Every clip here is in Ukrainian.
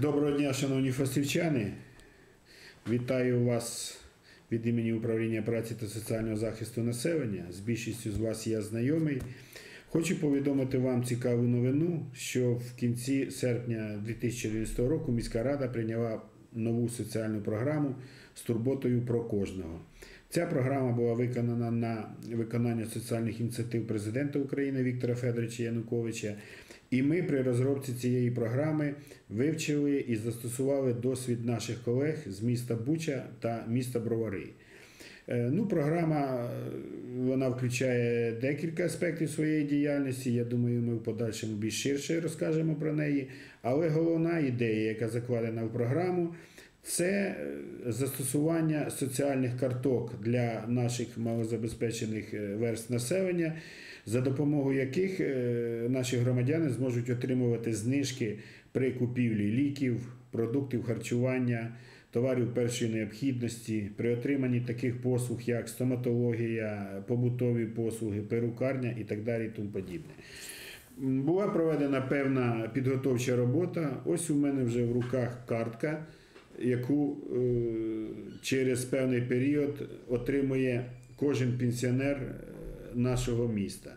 Доброго дня, шановні фастівчани. Вітаю вас від імені управління праці та соціального захисту населення. З більшістю з вас я знайомий. Хочу повідомити вам цікаву новину, що в кінці серпня 2011 року міська рада прийняла нову соціальну програму з турботою про кожного. Ця програма була виконана на виконання соціальних ініціатив президента України Віктора Федоровича Януковича. І ми при розробці цієї програми вивчили і застосували досвід наших колег з міста Буча та міста Бровари. Е, Ну, програма е, вона включає декілька аспектів своєї діяльності. Я думаю, ми в подальшому більш ширше розкажемо про неї. Але головна ідея, яка закладена в програму, це е, застосування соціальних карток для наших малозабезпечених е, верств населення, за допомогою яких е, наші громадяни зможуть отримувати знижки при купівлі ліків, продуктів харчування, товарів першої необхідності, при отриманні таких послуг, як стоматологія, побутові послуги, перукарня і так далі. і Тому подібне. Була проведена певна підготовча робота. Ось у мене вже в руках картка, яку е, через певний період отримує кожен пенсіонер е, нашого міста.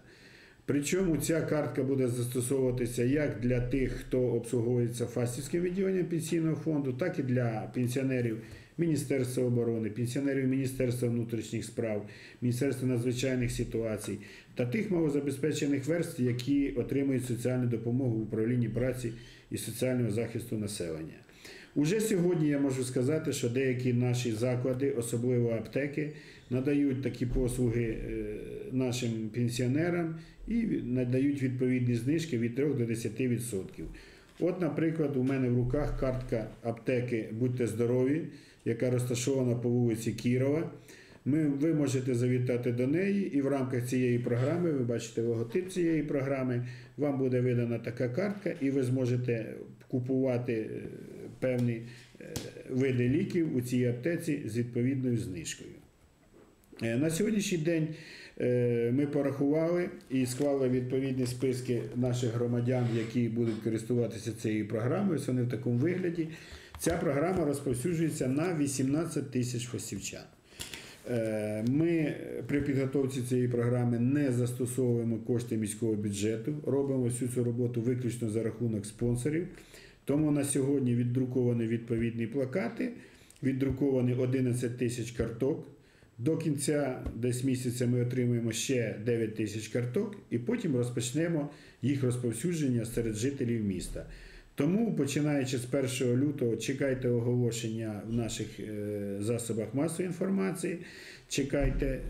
Причому ця картка буде застосовуватися як для тих, хто обслуговується фастівським відділенням пенсійного фонду, так і для пенсіонерів Міністерства оборони, пенсіонерів Міністерства внутрішніх справ, Міністерства надзвичайних ситуацій та тих малозабезпечених верств, які отримують соціальну допомогу в управлінні праці і соціального захисту населення. Уже сьогодні я можу сказати, що деякі наші заклади, особливо аптеки, надають такі послуги е, нашим пенсіонерам і надають відповідні знижки від 3 до 10%. От, наприклад, у мене в руках картка аптеки Будьте здорові, яка розташована по вулиці Кірова. Ми, ви можете завітати до неї, і в рамках цієї програми, ви бачите логотип цієї програми, вам буде видана така картка, і ви зможете купувати е, певні е, види ліків у цій аптеці з відповідною знижкою. Е, На сьогоднішній день ми порахували і склали відповідні списки наших громадян, які будуть користуватися цією програмою. Вони в такому вигляді. Ця програма розповсюджується на 18 тисяч фасівчан. Е, Ми при підготовці цієї програми не застосовуємо кошти міського бюджету, робимо всю цю роботу виключно за рахунок спонсорів. Тому на сьогодні віддруковані відповідні плакати, віддруковані 11 тисяч карток. До кінця десь місяця ми отримаємо ще 9 тисяч карток, і потім розпочнемо їх розповсюдження серед жителів міста. Тому, починаючи з 1 лютого, чекайте оголошення в наших е, засобах масової інформації, чекайте е,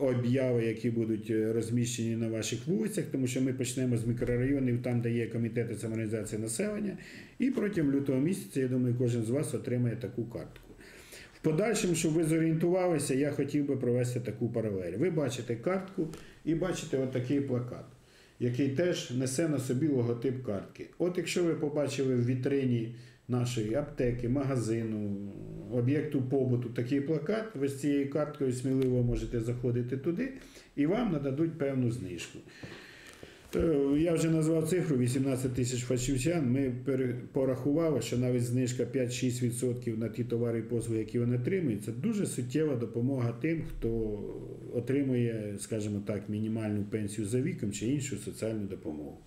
обяви, які будуть е, розміщені на ваших вулицях, тому що ми почнемо з мікрорайонів, там, де є комітети самоорганізації населення, і протягом лютого місяця, я думаю, кожен з вас отримає таку картку. В подальшому, щоб ви зорієнтувалися, я хотів би провести таку паралель. Ви бачите картку і бачите отакий плакат, який теж несе на собі логотип картки. От якщо ви побачили в вітрині нашої аптеки, магазину, об'єкту побуту такий плакат, ви з цією карткою сміливо можете заходити туди і вам нададуть певну знижку. Е, Я вже назвав цифру 18 тисяч фальшівчан. Ми порахували, що навіть знижка 5-6% на ті товари і послуги, які вони отримують, це дуже суттєва допомога тим, хто отримує, скажімо так, мінімальну пенсію за віком чи іншу соціальну допомогу.